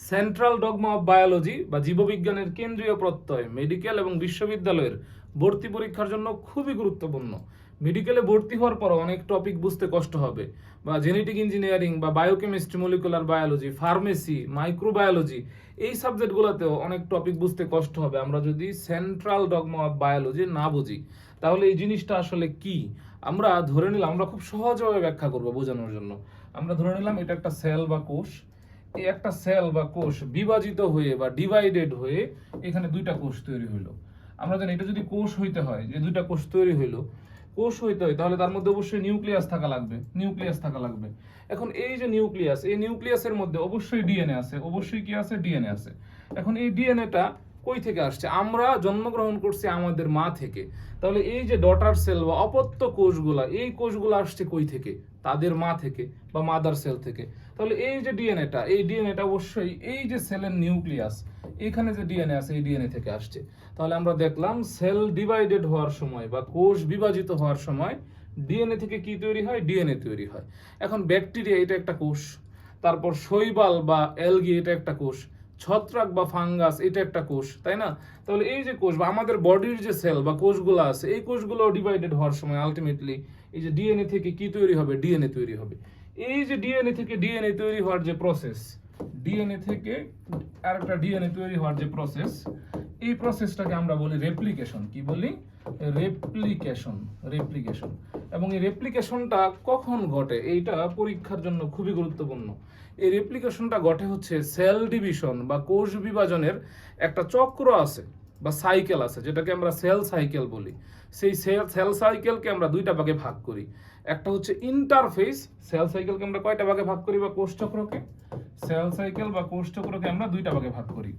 Central dogma of biology বা জীববিজ্ঞানের কেন্দ্রীয় প্রত্যয়, মেডিকেল এবং বিশ্ববিদ্যালয়ের ভর্তি পরীক্ষার জন্য খুবই গুরুত্বপূর্ণ। মেডিকেলে ভর্তি হওয়ার পর অনেক টপিক বুঝতে কষ্ট হবে। বা জেনেটিক ইঞ্জিনিয়ারিং বা biochemistry, molecular biology, pharmacy, microbiology এই সাবজেক্টগুলোতেও অনেক টপিক বুঝতে কষ্ট হবে। আমরা যদি সেন্ট্রাল ডগমা অফ বায়োলজি না বুঝি, তাহলে এই জিনিসটা আসলে কি? আমরা ধরে নিলাম, আমরা খুব সহজভাবে ব্যাখ্যা করব বোঝানোর জন্য। আমরা ধরে নিলাম এটা একটা সেল বা কোষ। এই একটা সেল বা কোষ বিভাজিত হয়ে বা ডিভাইডেড হয়ে এখানে দুইটা কোষ তৈরি হইল। আমরা জানি এটা যদি কোষ হইতে হয়, যে দুইটা কোষ তৈরি হইল, কোষ হইতে হয়, তাহলে তার মধ্যে অবশ্যই নিউক্লিয়াস থাকা লাগবে, নিউক্লিয়াস থাকা লাগবে। এখন এই যে নিউক্লিয়াস, এই নিউক্লিয়াসের মধ্যে অবশ্যই ডিএনএ আছে, অবশ্যই কি আছে? ডিএনএ আছে। এখন এই ডিএনএটা কই থেকে আসছে? আমরা জন্মগ্রহণ করছি আমাদের মা থেকে। তাহলে এই যে ডটার সেল বা অপত্য কোষগুলা, এই কোষগুলো আসছে কই থেকে? তাদের মা থেকে বা মাদার সেল থেকে। তাহলে এই যে ডিএনএটা, এই ডিএনএটা অবশ্যই এই যে সেলের নিউক্লিয়াস, এখানে যে ডিএনএ আছে, এই ডিএনএ থেকে আসছে। তাহলে আমরা দেখলাম সেল ডিভাইডেড হওয়ার সময় বা কোষ বিভাজিত হওয়ার সময় ডিএনএ থেকে কি তৈরি হয়? ডিএনএ তৈরি হয়। এখন ব্যাকটেরিয়া এটা একটা কোষ, তারপর শৈবাল বা অ্যালগি এটা একটা কোষ, ছত্রাক বা ফাঙ্গাস এটা একটা কোষ, তাই না? তাহলে এই যে কোষ বা আমাদের বডির যে সেল বা কোষগুলো আছে, এই কোষগুলো ডিভাইডেড হওয়ার সময় আলটিমেটলি এই যে ডিএনএ থেকে কি তৈরি হবে? ডিএনএ তৈরি হবে। এই যে ডিএনএ থেকে ডিএনএ তৈরি হওয়ার যে প্রসেস ডিএনএ থেকে আরেকটা ডিএনএ তৈরি হওয়ার যে প্রসেস এই প্রসেসটাকে আমরা বলি রেপ্লিকেশন কি বলি? রেপ্লিকেশন রেপ্লিকেশন এবং এই রেপ্লিকেশনটা কখন ঘটে? এইটা পরীক্ষার জন্য খুবই গুরুত্বপূর্ণ। এই রেপ্লিকেশনটা ঘটে হচ্ছে সেল ডিভিশন বা কোষ বিভাজনের একটা চক্র আছে বা সাইকেল আছে, যেটাকে আমরা সেল সাইকেল বলি। সেই সেল সেল সাইকেলকে আমরা দুইটা ভাগে ভাগ করি। একটা হচ্ছে ইন্টারফেস সেল সাইকেলকে আমরা কয়টা ভাগে ভাগ করি বা কোষচক্রকে সেল সাইকেল বা কোষচক্রকে আমরা দুইটা ভাগে ভাগ করি।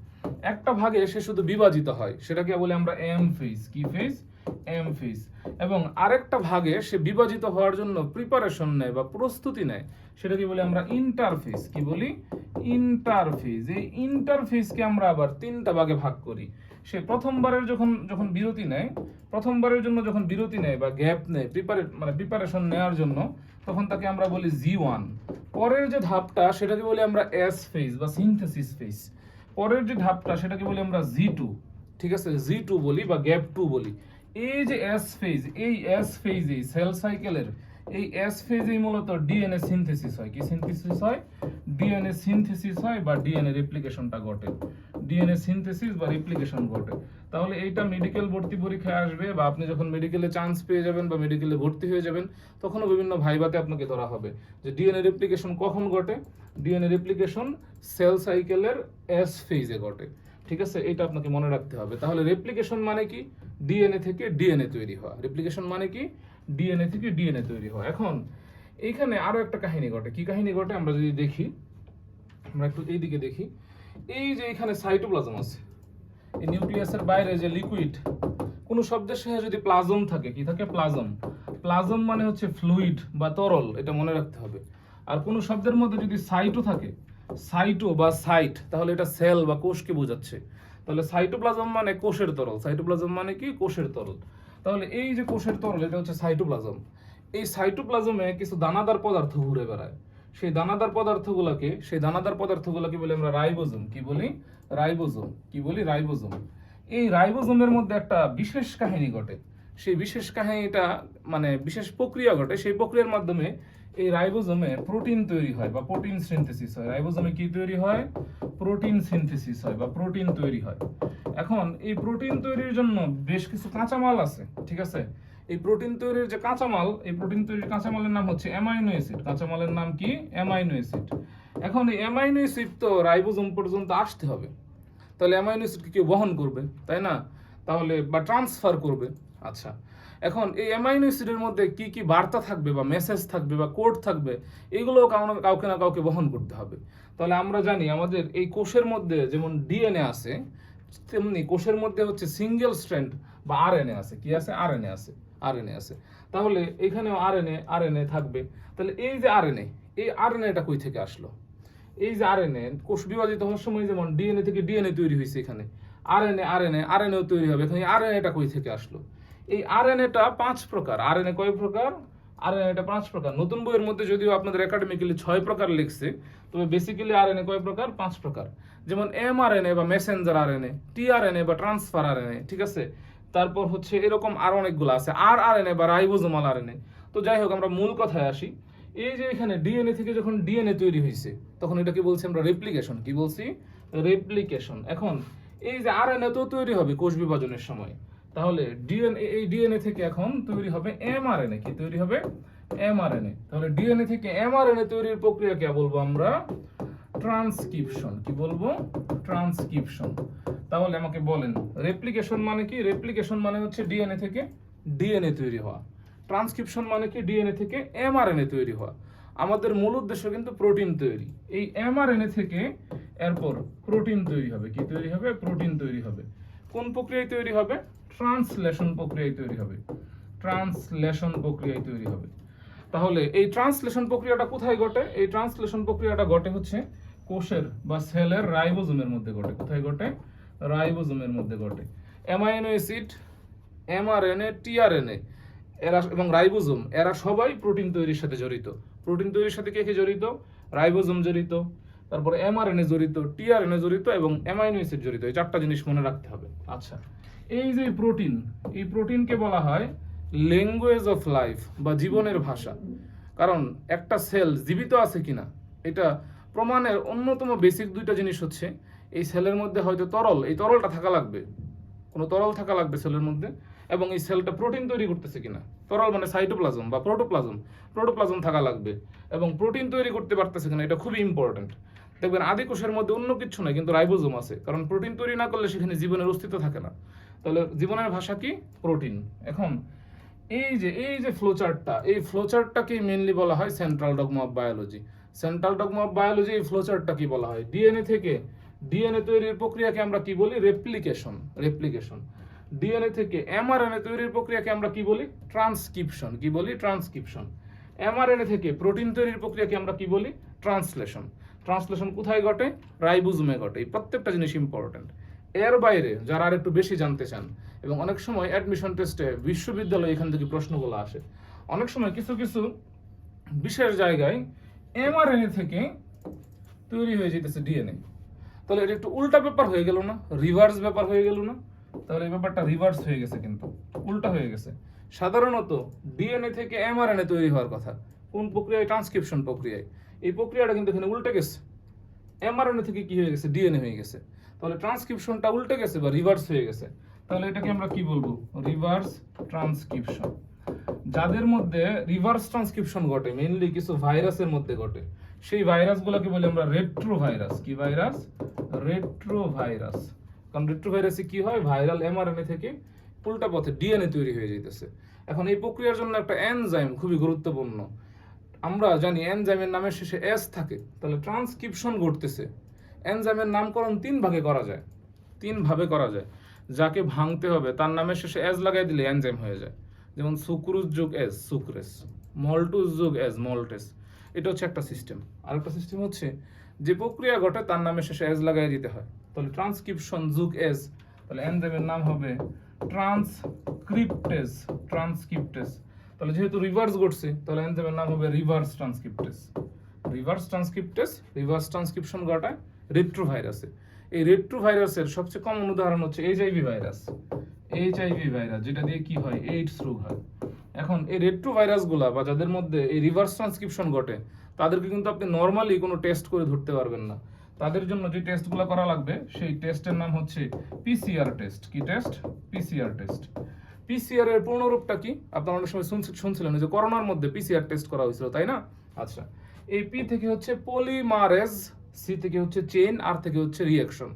একটা ভাগে সে শুধু বিভাজিত হয়, সেটাকে বলে আমরা এম ফেজ কি ফেজ এম ফেজ এবং আরেকটা ভাগে সে বিভাজিত হওয়ার জন্য প্রিপারেশন নেয় বা প্রস্তুতি নেয়, সেটাকে বলি আমরা ইন্টারফেস কি বলি? ইন্টারফেজ এই ইন্টারফেসকে আমরা আবার তিনটা ভাগে ভাগ করি। সে প্রথমবারের যখন যখন বিরতি নেয়, প্রথমবারের জন্য যখন বিরতি নেয় বা গ্যাপ নেয় প্রিপারে মানে প্রিপারেশন নেওয়ার জন্য, তখন তাকে আমরা বলি জি ওয়ান পরের যে ধাপটা, সেটাকে বলি আমরা এস ফেজ বা সিনথেসিস ফেজ পরের যে ধাপটা, সেটাকে বলি আমরা জি টু ঠিক আছে? জি টু বলি বা গ্যাপ টু বলি। এই যে এস ফেজ এই এস ফেজে সেল সাইকেলের এই এস ফেজেই মূলত ডিএনএ সিনথেসিস হয়। কি সিনথেসিস হয়? ডিএনএ সিনথেসিস হয় বা ডিএনএ রেপ্লিকেশনটা ঘটে। ডিএনএ সিনথেসিস বা রেপ্লিকেশন ঘটে। তাহলে এইটা মেডিকেল ভর্তি পরীক্ষায় আসবে বা আপনি যখন মেডিকেলে চান্স পেয়ে যাবেন বা মেডিকেলে ভর্তি হয়ে যাবেন, তখনও বিভিন্ন ভাইবাতে আপনাকে ধরা হবে যে ডিএনএ রেপ্লিকেশন কখন ঘটে? ডিএনএ রেপ্লিকেশন সেল সাইকেলের এস ফেজে ঘটে। ঠিক আছে? এটা আপনাকে মনে রাখতে হবে। তাহলে রেপ্লিকেশন মানে কি? ডিএনএ থেকে ডিএনএ তৈরি হওয়া। রেপ্লিকেশন মানে কি? ডিএনএ থেকে ডিএনএ তৈরি হওয়া। এখন, এইখানে আরও একটা কাহিনী ঘটে। কি কাহিনী ঘটে? আমরা যদি দেখি, আমরা একটু এইদিকে দেখি। এই যে এখানে সাইটোপ্লাজম আছে। এই নিউক্লিয়াসের বাইরে যে লিকুইড কোনো শব্দের সাথে যদি প্লাজম থাকে, কি থাকে? প্লাজম প্লাজম মানে হচ্ছে ফ্লুইড বা তরল, এটা মনে রাখতে হবে। আর কোনো শব্দের মধ্যে যদি সাইটো থাকে সাইটো বা সাইট, তাহলে এটা সেল বা কোষকে বোঝাচ্ছে। তাহলে সাইটোপ্লাজম মানে কোষের তরল। সাইটোপ্লাজম মানে কি? কোষের তরল। তাহলে এই যে কোষের তরল, এটা হচ্ছে সাইটোপ্লাজম। এই সাইটোপ্লাজমে কিছু দানাদার পদার্থ ঘুরে বেড়ায়। সেই দানাদার পদার্থগুলোকে, সেই দানাদার পদার্থগুলোকে বলি আমরা রাইবোজোম। কি বলি? রাইবোজোম। কি বলি? রাইবোজোম। এই রাইবোজোমের মধ্যে একটা বিশেষ কাহিনী ঘটে। সেই বিশেষ কাহিনীটা মানে বিশেষ প্রক্রিয়া ঘটে। সেই প্রক্রিয়ার মাধ্যমে এই রাইবোজোমে প্রোটিন তৈরি হয় বা প্রোটিন সিনথেসিস হয়। রাইবোজোমে কি তৈরি হয়? প্রোটিন সিনথেসিস হয় বা প্রোটিন তৈরি হয়। এখন এই প্রোটিন তৈরির জন্য বেশ কিছু কাঁচামাল আছে, ঠিক আছে? এই প্রোটিন তৈরির যে কাঁচামাল, এই প্রোটিন তৈরির কাঁচামালের নাম হচ্ছে অ্যামাইনো অ্যাসিড। কাঁচামালের নাম কি? Amino acid. এখন এই অ্যামাইনো অ্যাসিড তো রাইবোজোম পর্যন্ত আসতে হবে। তাহলে অ্যামাইনো অ্যাসিডকে কেউ বহন করবে, তাই না? তাহলে বা ট্রান্সফার করবে। আচ্ছা এখন এই অ্যামাইনো অ্যাসিডের মধ্যে কি কি বার্তা থাকবে বা মেসেজ থাকবে বা কোড থাকবে এগুলো কাউকে না কাউকে বহন করতে হবে তাহলে আমরা জানি আমাদের এই কোষের মধ্যে যেমন ডিএনএ আছে তেমনি কোষের মধ্যে হচ্ছে সিঙ্গেল স্ট্র্যান্ড বা আরএনএ আছে কি আছে আরএনএ আছে আরএনএ আছে তাহলে এখানেও আরএনএ আরএনএ থাকবে তাহলে এই যে আরএনএ এই আরএনএটা কই থেকে আসলো এই যে আরএনএ কোষ বিভাজিত হওয়ার সময় যেমন ডিএনএ থেকে ডিএনএ তৈরি হয়েছে এখানে আরএনএ আরএনএ আরএনএও তৈরি হবে এখানে আরএনএটা কই থেকে আসলো এই আরএনএটা পাঁচ প্রকার। আরএনএ কয় প্রকার? আর এটা পাঁচ প্রকার। নতুন বইয়ের মধ্যে যদিও আপনাদের একাডেমিক্যালি ছয় প্রকার লিখছে, তবে বেসিক্যালি আর এন কয় প্রকার? পাঁচ প্রকার। যেমন এম আর এন এ বা messenger R N A T R N A বা ট্রান্সফার আর এন এ ঠিক আছে? তারপর হচ্ছে এরকম আর অনেকগুলো আছে। আর আর এন এ বা রাইবোজোমাল আর এন এ তো যাই হোক, আমরা মূল কথায় আসি। এই যে এখানে ডিএনএ থেকে যখন ডিএনএ তৈরি হয়েছে তখন এটাকে বলছি আমরা? রেপ্লিকেশন কি বলছি? রেপ্লিকেশন এখন এই যে আরএনএ তো তৈরি হবে কোষ বিভাজনের সময়। তাহলে ডিএনএ এই ডিএনএ থেকে এখন তৈরি হবে এমআরএনএ কি তৈরি হবে? এমআরএনএ তাহলে ডিএনএ থেকে এমআরএনএ তৈরির প্রক্রিয়াকে বলব আমরা? ট্রান্সক্রিপশন কি বলব? ট্রান্সক্রিপশন তাহলে আমাকে বলেন রেপ্লিকেশন মানে কি? রেপ্লিকেশন মানে হচ্ছে ডিএনএ থেকে ডিএনএ তৈরি হওয়া। ট্রান্সক্রিপশন মানে কি? ডিএনএ থেকে এমআরএনএ তৈরি হওয়া। আমাদের মূল উদ্দেশ্য কিন্তু প্রোটিন তৈরি। এই এমআরএনএ থেকে এরপর প্রোটিন তৈরি হবে। কি তৈরি হবে? প্রোটিন তৈরি হবে। কোন প্রক্রিয়ায় তৈরি হবে? ট্রান্সলেশন প্রক্রিয়ায় তৈরি হবে। ট্রান্সলেশন প্রক্রিয়ায় তৈরি হবে। তাহলে এই ট্রান্সলেশন প্রক্রিয়াটা কোথায় ঘটে? এই ট্রান্সলেশন প্রক্রিয়াটা ঘটে হচ্ছে কোষের বা সেলের রাইবোজোমের মধ্যে ঘটে। কোথায় ঘটে? রাইবোজোমের মধ্যে ঘটে। অ্যামাইনো অ্যাসিড, এমআরএনএ, টিআরএনএ, এরা এবং রাইবোজোম, এরা সবাই প্রোটিন তৈরির সাথে জড়িত। প্রোটিন তৈরির সাথে কে কে জড়িত? রাইবোজোম জড়িত। তারপরে এমআরএনএ জড়িত টিআরএনএ জড়িত এবং অ্যামাইনো জড়িত, এই চারটা জিনিস মনে রাখতে হবে। আচ্ছা এই যে প্রোটিন এই প্রোটিনকে বলা হয় ল্যাঙ্গুয়েজ অফ লাইফ বা জীবনের ভাষা। কারণ একটা সেল জীবিত আছে কিনা, এটা প্রমাণের অন্যতম বেসিক দুইটা জিনিস হচ্ছে, এই সেলের মধ্যে হয়তো তরল, এই তরলটা থাকা লাগবে। কোনো তরল থাকা লাগবে সেলের মধ্যে। এবং এই সেলটা প্রোটিন তৈরি করতেছে কিনা? তরল মানে সাইটোপ্লাজম বা প্রোটোপ্লাজম প্রোটোপ্লাজম থাকা লাগবে। এবং প্রোটিন তৈরি করতে পারতেছে কিনা, এটা খুবই ইম্পর্টেন্ট দেখবেন আদি কোষের মধ্যে অন্য কিছু নাই, কিন্তু রাইবোজোম আছে। কারণ প্রোটিন তৈরি না করলে সেখানে জীবনের অস্তিত্ব থাকে না। তাহলে জীবনের ভাষা কি? প্রোটিন এখন এই যে এই যে ফ্লোচার্টটা এই ফ্লোচার্টটাকেই মেনলি বলা হয় central dogma of biology central dogma of biology এই ফ্লোচার্টটা কি বলা হয়? ডিএনএ থেকে ডিএনএ তৈরির প্রক্রিয়াকে আমরা কি বলি? রেপ্লিকেশন রেপ্লিকেশন ডিএনএ থেকে এমআরএনএ তৈরির প্রক্রিয়াকে আমরা কি বলি? ট্রান্সক্রিপশন কি বলি? ট্রান্সক্রিপশন এমআরএনএ থেকে প্রোটিন তৈরির প্রক্রিয়াকে আমরা কি বলি? ট্রান্সলেশন ট্রান্সলেশন কোথায় ঘটে? রাইবোজোমে ঘটে। এই প্রত্যেকটা জিনিস ইম্পর্টেন্ট এর বাইরে যারা আর একটু বেশি জানতে চান, এবং অনেক সময় অ্যাডমিশন টেস্টে বিশ্ববিদ্যালয়ে এখান থেকে প্রশ্নগুলো আসে, অনেক সময় কিছু কিছু বিশেষ জায়গায় এমআরএনএ থেকে তৈরি হয়ে যেতেছে ডিএনএ তাহলে এটা একটু উল্টা ব্যাপার হয়ে গেল না? রিভার্স ব্যাপার হয়ে গেল না? তাহলে ব্যাপারটা রিভার্স হয়ে গেছে কিন্তু, উল্টা হয়ে গেছে। সাধারণত ডিএনএ থেকে এমআরএনএ তৈরি হওয়ার কথা, কোন প্রক্রিয়ায়? ট্রান্সক্রিপশন প্রক্রিয়ায়। এই প্রক্রিয়াটা কিন্তু এখানে উল্টে গেছে। এমআরএনএ থেকে কি হয়ে গেছে? ডিএনএ হয়ে গেছে। তাহলে ট্রান্সক্রিপশনটা উল্টে গেছে বা রিভার্স হয়ে গেছে। তাহলে এটাকে আমরা কি বলব? রিভার্স ট্রান্সক্রিপশন যাদের মধ্যে রিভার্স ট্রান্সক্রিপশন ঘটে মেইনলি কিছু ভাইরাসের মধ্যে ঘটে, সেই ভাইরাসগুলোকে বলি আমরা রেট্রো ভাইরাস কি ভাইরাস? রেট্রো ভাইরাস কারণ রেট্রো ভাইরাসে কি হয়? ভাইরাল এমআরএনএ থেকে উল্টা পথে ডিএনএ তৈরি হয়ে যেতেছে এখন এই প্রক্রিয়ার জন্য একটা এনজাইম খুবই গুরুত্বপূর্ণ। আমরা জানি এনজাইমের নামের শেষে এস থাকে। তাহলে ট্রান্সক্রিপশন ঘটতেছে। এনজাইমের নামকরণ তিন ভাগে করা যায়। তিন ভাবে করা যায়। যাকে ভাঙতে হবে, তার নামের শেষে এজ লাগাই দিলে এনজাইম হয়ে যায়। যেমন সুক্রুজ যোগ এজ সুক্রেস। মল্টুস যোগ এজ মল্টেস। এটা হচ্ছে একটা সিস্টেম আরেকটা সিস্টেম হচ্ছে, যে প্রক্রিয়া ঘটে তার নামের শেষে এজ লাগাই দিতে হয়। তাহলে ট্রান্সক্রিপশন যুগ এজ তাহলে এনজাইমের নাম হবে ট্রান্সক্রিপ্টেস ট্রান্সক্রিপ্টেস তাহলে যেহেতু রিভার্স ঘটছে, তাহলে এনজাইমের নাম হবে reverse transcriptase reverse transcriptase reverse transcription ঘটায় রেট্রো ভাইরাসে এই রেট্রো ভাইরাসের সবচেয়ে কমন উদাহরণ হচ্ছে এইচআইভি ভাইরাস এইচআইভি ভাইরাস যেটা দিয়ে কি হয়? এইডস রোগ হয়। এখন এই রেট্রো ভাইরাসগুলা বা যাদের মধ্যে এই রিভার্স ট্রান্সক্রিপশন ঘটে, তাদেরকে কিন্তু আপনি নর্মালি কোনো টেস্ট করে ধরতে পারবেন না। তাদের জন্য যে টেস্টগুলো করা লাগবে, সেই টেস্টের নাম হচ্ছে পিসিআর টেস্ট কি টেস্ট পিসিআর টেস্ট পিসিআর এর পূর্ণরূপটা কি? আপনারা অনেক সময় শুনছি- শুনছিলেন যে করোনার মধ্যে পিসিআর টেস্ট করা হয়েছিল, তাই না? আচ্ছা এই পি থেকে হচ্ছে পলিমারেজ সি থেকে হচ্ছে চেইন আর থেকে হচ্ছে reaction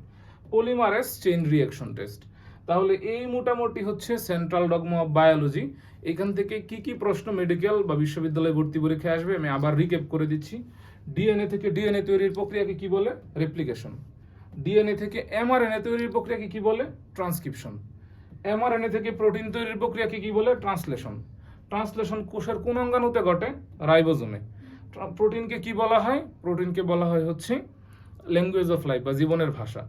polymerase chain reaction test তাহলে এই মোটামুটি হচ্ছে সেন্ট্রাল ডগমা অফ বায়োলজি এখান থেকে কি কি প্রশ্ন মেডিকেল বা বিশ্ববিদ্যালয়ে ভর্তি পরীক্ষায় আসবে, আমি আবার রিকেপ করে দিচ্ছি। ডিএনএ থেকে ডিএনএ তৈরির প্রক্রিয়াকে কি বলে? রেপ্লিকেশন ডিএনএ থেকে এমআরএনএ তৈরির প্রক্রিয়াকে কি বলে? ট্রান্সক্রিপশন এমআরএনএ থেকে প্রোটিন তৈরির প্রক্রিয়াকে কি বলে? ট্রান্সলেশন ট্রান্সলেশন কোষের কোন অঙ্গাণুতে ঘটে? রাইবোজোমে। প্রোটিনকে কি বলা হয়? প্রোটিনকে বলা হয় হচ্ছে ল্যাঙ্গুয়েজ অফ লাইফ বা জীবনের ভাষা।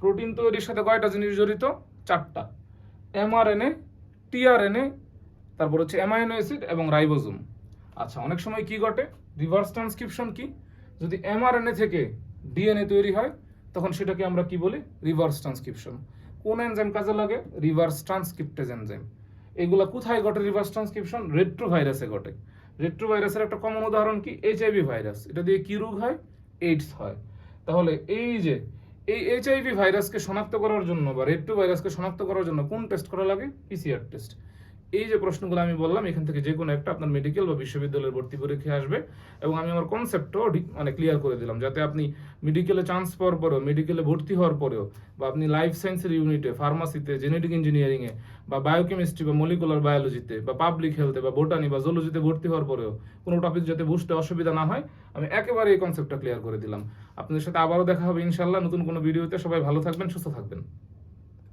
প্রোটিন তৈরির সাথে কয়টা জিনিস জড়িত? চারটা। এমআরএনএ টিআরএনএ তারপর হচ্ছে অ্যামাইনো অ্যাসিড এবং রাইবোজোম আচ্ছা অনেক সময় কি ঘটে? রিভার্স ট্রান্সক্রিপশন কি? যদি এমআরএনএ থেকে ডিএনএ তৈরি হয়, তখন সেটাকে আমরা কি বলি? রিভার্স ট্রান্সক্রিপশন কোন এনজাইম কাজে লাগে? রিভার্স ট্রান্সক্রিপ্টেজ এনজাইম এগুলো কোথায় ঘটে রিভার্স ট্রান্সক্রিপশন রেট্রো ভাইরাসে ঘটে। রেট্রো ভাইরাসের একটা কমন উদাহরণ কি? এইচআইভি ভাইরাস এটা দিয়ে কি রোগ হয়? এইডস হয়। তাহলে এই যে এই এইচআইভি ভাইরাসকে শনাক্ত করার জন্য বা রেড টু ভাইরাসকে শনাক্ত করার জন্য কোন টেস্ট করা লাগে? পিসিআর টেস্ট এই যে প্রশ্নগুলো আমি বললাম, এখান থেকে যে কোনো একটা আপনার মেডিকেল বা বিশ্ববিদ্যালয়ের ভর্তি পরীক্ষায় আসবে এবং আমি আমার কনসেপ্টও মানে ক্লিয়ার করে দিলাম, যাতে আপনি মেডিকেলে চান্স পাওয়ার পরেও মেডিকেলে ভর্তি হওয়ার পরেও বা আপনি লাইফ সায়েন্সের ইউনিটে ফার্মাসিতে জেনেটিক ইঞ্জিনিয়ারিংয়ে বা বায়োকেমিস্ট্রি বা মলিকুলার বায়োলজিতে বা পাবলিক হেলথে বা বোটানি বা জুলজিতে ভর্তি হওয়ার পরেও কোনো টপিক যাতে বুঝতে অসুবিধা না হয়, আমি একেবারে এই কনসেপ্টটা ক্লিয়ার করে দিলাম। আপনাদের সাথে আবারও দেখা হবে ইনশাল্লাহ নতুন কোনো ভিডিওতে সবাই ভালো থাকবেন, সুস্থ থাকবেন।